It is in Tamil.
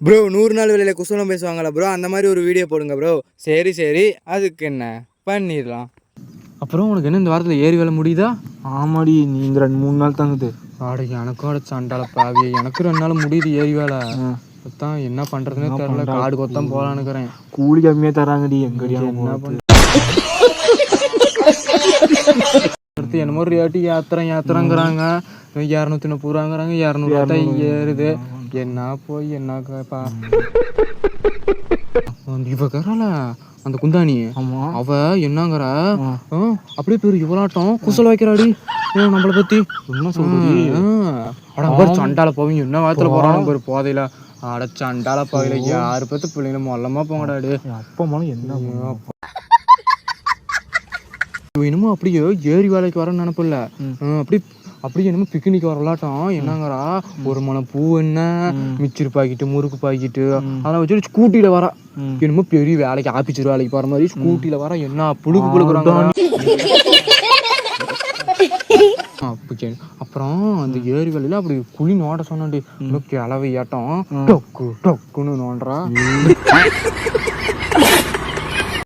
ப்ரோ நூறு நாள் வேலையில் குசலம் பேசுவாங்களா ப்ரோ அந்த மாதிரி ஒரு வீடியோ போடுங்க ப்ரோ சரி சரி. அதுக்கு என்ன? பண்ணிடலாம். அப்புறம் உனக்கு என்ன இந்த வாரத்தில் ஏறி வேலை முடியுதா? ஆமாடி நீங்க ரெண்டு மூணு நாள் தாங்குது. ஆட எனக்கும் அட சண்டால பாவி. எனக்கு ரெண்டு நாள் முடியுது ஏறி வேலை. அதான் என்ன பண்றதுன்னே தெரியல. காடு கொத்தம் போலான்னுக்கிறேன். கூலி கம்மியா தராங்கடி எங்கடி என்ன பண்ண அடுத்து என்னமோ ரேட்டு ஏத்துறேன் ஏத்துறேங்கிறாங்க இரநூத்தி முப்பது ரூபாங்கிறாங்க இரநூறுவா ஏறுது. என்ன போய் என்ன பா இவ கரல அந்த குந்தாணி. ஆமா. அவ என்னங்கிற? அப்படியே பேர் இவளாட்டம். குசல் வைக்கிறாடி. நம்மள பத்தி? என்ன பாரு சண்டால போவீங்க என்ன வாரத்துல போறானு பாரு போதையில. அட சண்டால போவையில யாரு பத்து பிள்ளைங்கள மொல்லமா போங்கடாடி என் அப்பா அம்மாலும் என்ன பண்ணுவாங்க? இவ என்னமோ அப்படியே ஏரி வேலைக்கு வரேன்னு நினப்பில்ல. அப்படி அப்படியே என்னமோ பிக்னிக் வரலாட்டம் என்னங்கிறா? ஒரு மணம் பூ என்ன? Mixture packet murukku packet. அதெல்லாம் வச்சுட்டு ஸ்கூட்டியில வரா. என்னமோ பெரிய வேலைக்கு ஆபீசர் வேலைக்கு போற மாதிரி ஸ்கூட்டியில வர. என்ன புழுக்கு புழுக்குறாங்க அப்புறம் அந்த ஏரி வேலையில அப்படி குழி நோண்ட சொன்னாண்டி கிளவை ஆட்டம் டொக்கு டொக்குன்னு நோண்டுறா